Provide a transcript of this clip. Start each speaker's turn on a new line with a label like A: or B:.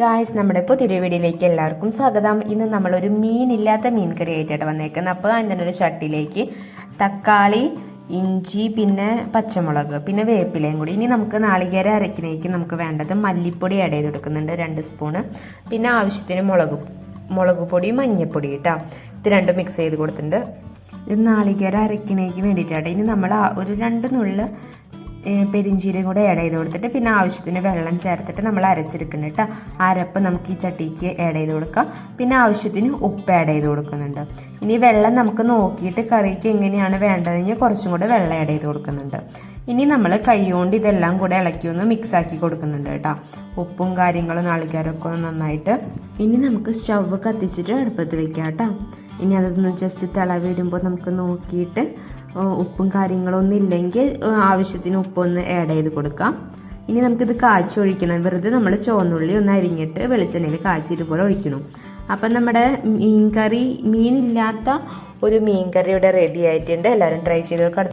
A: guys നമ്മുടെ പുതിയൊരു വീഡിയോയിലേക്ക് എല്ലാവർക്കും സ്വാഗതം ഇന്ന് നമ്മളൊരു മീനില്ലാത്ത മീൻ കറി ആയിട്ടാണ് വന്നേക്കുന്നത് അപ്പോൾ ഒരു ചട്ടിയിലേക്ക് തക്കാളി ഇഞ്ചി പിന്നെ പച്ചമുളക് പിന്നെ വേപ്പിലയും കൂടി ഇനി നമുക്ക് നാളികേര അരക്കിനേക്ക് നമുക്ക് വേണ്ടത് മല്ലിപ്പൊടി ആഡ് ചെയ്ത് കൊടുക്കുന്നുണ്ട് രണ്ട് സ്പൂണ് പിന്നെ ആവശ്യത്തിന് മുളക് മുളക് പൊടി മഞ്ഞൾപ്പൊടി കേട്ടോ ഇത് രണ്ടും മിക്സ് ചെയ്ത് കൊടുത്തിട്ടുണ്ട് ഇത് നാളികേര അരക്കിനേക്ക് വേണ്ടിയിട്ടാണ് ഇനി നമ്മൾ ഒരു രണ്ട് നുള്ള പെരിഞ്ചീരയും കൂടെ ഇട ചെയ്ത് കൊടുത്തിട്ട് പിന്നെ ആവശ്യത്തിന് വെള്ളം ചേർത്തിട്ട് നമ്മൾ അരച്ചെടുക്കുന്നു കേട്ടോ അരപ്പ് നമുക്ക് ഈ ചട്ടിക്ക് ആഡ് ചെയ്ത് കൊടുക്കാം പിന്നെ ആവശ്യത്തിന് ഉപ്പ് ആഡ് ചെയ്ത് കൊടുക്കുന്നുണ്ട് ഇനി വെള്ളം നമുക്ക് നോക്കിയിട്ട് കറിക്ക് എങ്ങനെയാണ് വേണ്ടതെങ്കിൽ കുറച്ചും കൂടെ വെള്ളം ആഡ് ചെയ്ത് കൊടുക്കുന്നുണ്ട് ഇനി നമ്മൾ കൈകൊണ്ട് ഇതെല്ലാം കൂടെ ഇളക്കി ഒന്ന് മിക്സ് ആക്കി കൊടുക്കുന്നുണ്ട് കേട്ടോ ഉപ്പും കാര്യങ്ങളും നാളികേരമൊക്കെ ഒന്ന് നന്നായിട്ട് ഇനി നമുക്ക് സ്റ്റവ് കത്തിച്ചിട്ട് അടുപ്പത്ത് വെക്കാം കേട്ടോ ഇനി അതൊന്ന് ജസ്റ്റ് തിള വരുമ്പോൾ നമുക്ക് നോക്കിയിട്ട് ഉപ്പും കാര്യങ്ങളൊന്നും ഇല്ലെങ്കിൽ ആവശ്യത്തിന് ഉപ്പൊന്ന് ആഡ് ചെയ്ത് കൊടുക്കാം ഇനി നമുക്കിത് കാച്ചൊഴിക്കണം വെറുതെ നമ്മൾ ചുവന്നുള്ളി ഒന്ന് അരിഞ്ഞിട്ട് വെളിച്ചെണ്ണയിൽ കാച്ചി ഇതുപോലെ ഒഴിക്കണം അപ്പം നമ്മുടെ മീൻ കറി മീനില്ലാത്ത ഒരു മീൻ കറി ഇവിടെ റെഡി ആയിട്ടുണ്ട് എല്ലാവരും ട്രൈ ചെയ്ത്